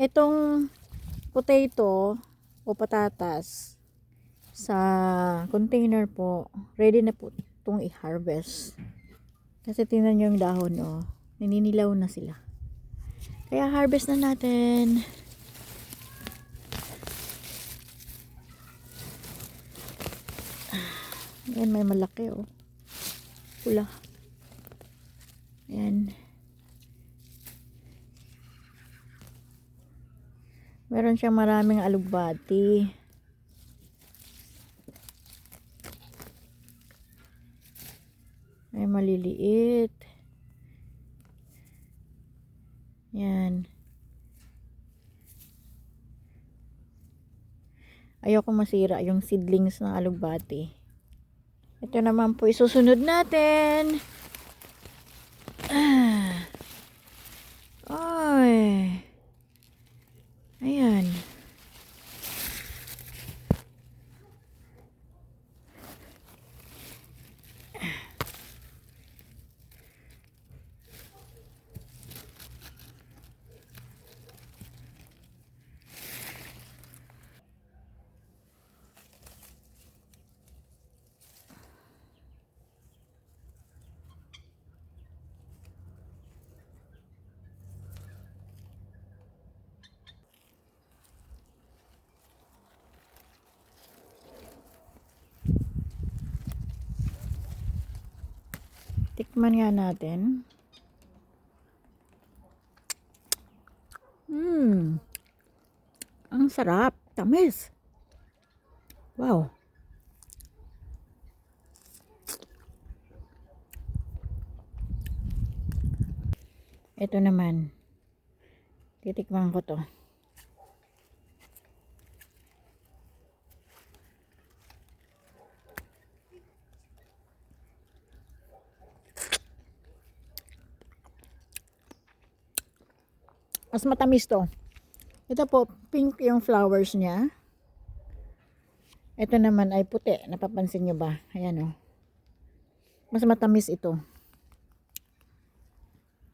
Itong potato o patatas sa container po, ready na po itong i-harvest. Kasi tingnan nyo yung dahon, oh. Naninilaw na sila. Kaya harvest na natin. Ayan, may malaki, oh. Pula. Ayan. Meron siyang maraming alugbati. May maliliit. Yan. Ayoko masira yung seedlings ng alugbati. Ito naman po isusunod natin. Ah. Ay. Ayan. Tikman nga natin. Mmm. Ang sarap. Tamis. Wow. Ito naman. Titikman ko to. Mas matamis to. Ito po, pink yung flowers niya. Ito naman ay puti. Napapansin nyo ba? Ayan o. Mas matamis ito.